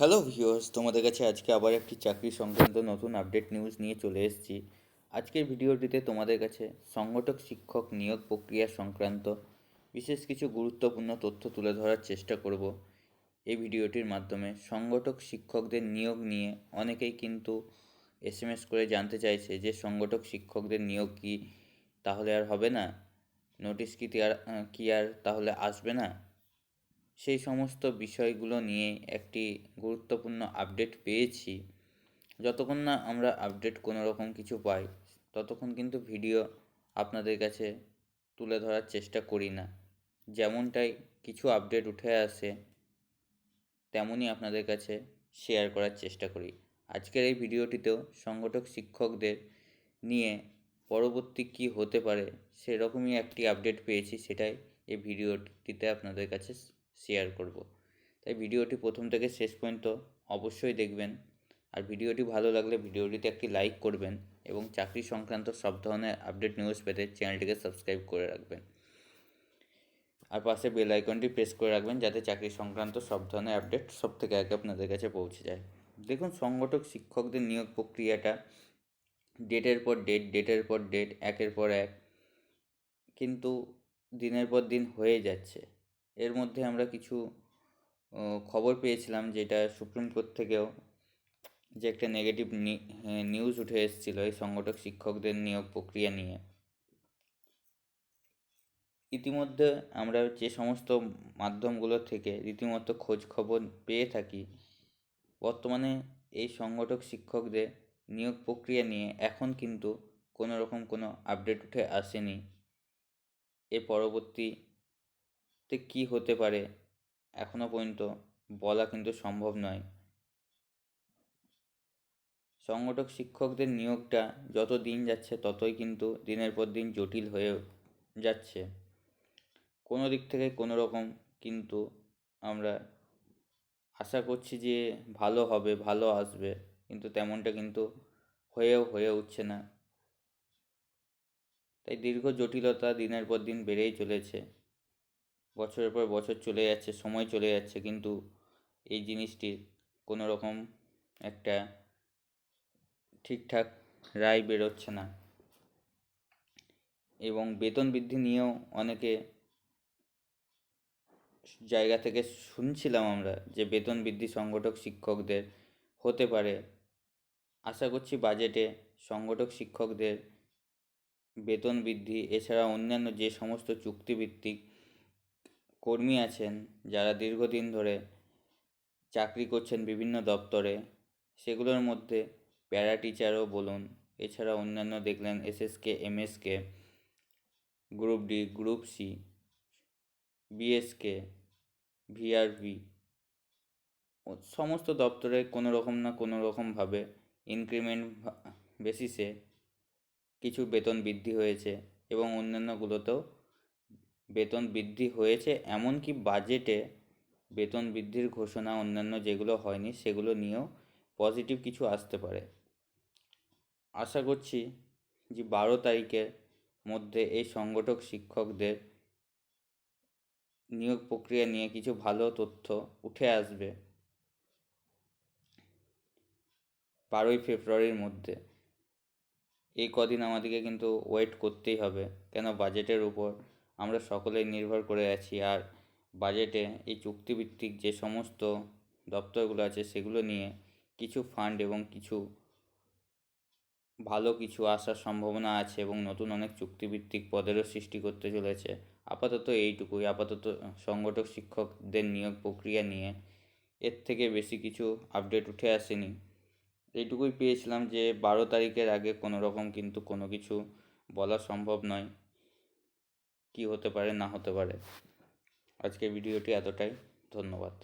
Hello viewers তোমাদের কাছে আজকে আবার একটি চাকরি সংক্রান্ত নতুন আপডেট নিউজ নিয়ে চলে এসেছি। আজকের ভিডিওটিতে তোমাদের কাছে সংগঠক শিক্ষক নিয়োগ প্রক্রিয়া সংক্রান্ত বিশেষ কিছু গুরুত্বপূর্ণ তথ্য তুলে ধরার চেষ্টা করব। এই ভিডিওটির মাধ্যমে সংগঠক শিক্ষকদের নিয়োগ নিয়ে অনেকেই কিন্তু এস করে জানতে চাইছে যে, সংগঠক শিক্ষকদের নিয়োগ কি তাহলে আর হবে না? নোটিশ কি আর কি আর তাহলে আসবে না? সেই সমস্ত বিষয়গুলো নিয়ে একটি গুরুত্বপূর্ণ আপডেট পেয়েছি। যতক্ষণ না আমরা আপডেট কোনো রকম কিছু পাই, ততক্ষণ কিন্তু ভিডিও আপনাদের কাছে তুলে ধরার চেষ্টা করি না। যেমনটাই কিছু আপডেট উঠে আসে, তেমনই আপনাদের কাছে শেয়ার করার চেষ্টা করি। আজকের এই ভিডিওটিতেও সংগঠক শিক্ষকদের নিয়ে পরবর্তী কি হতে পারে, সেরকমই একটি আপডেট পেয়েছি, সেটাই এই ভিডিওটিতে আপনাদের কাছে শেয়ার করব। তাই ভিডিওটি প্রথম থেকে শেষ পর্যন্ত অবশ্যই দেখবেন। আর ভিডিওটি ভালো লাগলে ভিডিওটিতে একটি লাইক করবেন এবং চাকরি সংক্রান্ত সব ধরনের আপডেট নিউজ পেতে চ্যানেলটিকে সাবস্ক্রাইব করে রাখবেন। আর পাশে বেল আইকনটি প্রেস করে রাখবেন যাতে চাকরি সংক্রান্ত সব ধরনের আপডেট সব থেকে আগে আপনাদের কাছে পৌঁছে যায়। দেখুন, সংগঠক শিক্ষকদের নিয়োগ প্রক্রিয়াটা ডেটের পর ডেট ডেটের পর ডেট একের পর এক, কিন্তু দিনের পর দিন হয়ে যাচ্ছে। এর মধ্যে আমরা কিছু খবর পেয়েছিলাম যেটা সুপ্রিম কোর্ট থেকেও যে একটা নেগেটিভ নিউজ উঠে এসেছিল এই সংগঠক শিক্ষকদের নিয়োগ প্রক্রিয়া নিয়ে। ইতিমধ্যে আমরা যে সমস্ত মাধ্যমগুলো থেকে রীতিমতো খোঁজ খবর পেয়ে থাকি, বর্তমানে এই সংগঠক শিক্ষকদের নিয়োগ প্রক্রিয়া নিয়ে এখন কিন্তু কোনো রকম কোনো আপডেট উঠে আসেনি। এ পরবর্তীতে কী হতে পারে? এখনও পর্যন্ত বলা কিন্তু সম্ভব নয়। সংগঠক শিক্ষকদের নিয়োগটা যত দিন যাচ্ছে ততই কিন্তু দিনের পর দিন জটিল হয়ে যাচ্ছে। কোনো দিক থেকে কোনো রকম কিন্তু আমরা আশা করছি যে ভালো হবে, ভালো আসবে, কিন্তু তেমনটা কিন্তু হয়েও, হয়ে উঠছে না। তাই দীর্ঘ জটিলতা দিনের পর দিন বেড়েই চলেছে। বছরের পর বছর চলে যাচ্ছে, সময় চলে যাচ্ছে, কিন্তু এই জিনিসটির কোনো রকম একটা ঠিকঠাক রায় বেরোচ্ছে না। এবং বেতন বৃদ্ধি নিয়েও অনেকে জায়গা থেকে শুনছিলাম আমরা যে বেতন বৃদ্ধি সংগঠক শিক্ষকদের হতে পারে। আশা করছি বাজেটে সংগঠক শিক্ষকদের বেতন বৃদ্ধি, এছাড়া অন্যান্য যে সমস্ত চুক্তিভিত্তিক কর্মী আছেন যারা দীর্ঘদিন ধরে চাকরি করছেন বিভিন্ন দপ্তরে, সেগুলোর মধ্যে প্যারা টিচারও বলুন, এছাড়া অন্যান্য দেখলেন SSK, MSK, group D, group C, BSK, VRV সমস্ত দপ্তরে কোনো রকম না কোনো রকমভাবে ইনক্রিমেন্ট বেসিসে কিছু বেতন বৃদ্ধি হয়েছে এবং অন্যান্যগুলোতেও বেতন বৃদ্ধি হয়েছে, এমনকি বাজেটে বেতন বৃদ্ধির ঘোষণা অন্যান্য যেগুলো হয়নি, সেগুলো নিয়েও পজিটিভ কিছু আসতে পারে। আশা করছি যে বারো তারিখের মধ্যে এই সংগঠক শিক্ষকদের নিয়োগ প্রক্রিয়া নিয়ে কিছু ভালো তথ্য উঠে আসবে বারোই ফেব্রুয়ারির মধ্যে। এই কদিন আমাদেরকে কিন্তু ওয়েট করতেই হবে, কেন বাজেটের উপর আমরা সকলেই নির্ভর করে আছি আর বাজেটে এই চুক্তিভিত্তিক যে সমস্ত দপ্তরগুলো আছে সেগুলো নিয়ে কিছু ফান্ড এবং কিছু ভালো কিছু আসার সম্ভাবনা আছে এবং নতুন অনেক চুক্তিভিত্তিক পদেরও সৃষ্টি করতে চলেছে। আপাতত এইটুকুই। আপাতত সংগঠক শিক্ষকদের নিয়োগ প্রক্রিয়া নিয়ে এর থেকে বেশি কিছু আপডেট উঠে আসেনি। এইটুকুই পেয়েছিলাম যে বারো তারিখের আগে কোনো রকম কিন্তু কোনো কিছু বলা সম্ভব নয়। কী হতে পারে না হতে পারে। আজকের ভিডিওটি এতটাই। ধন্যবাদ।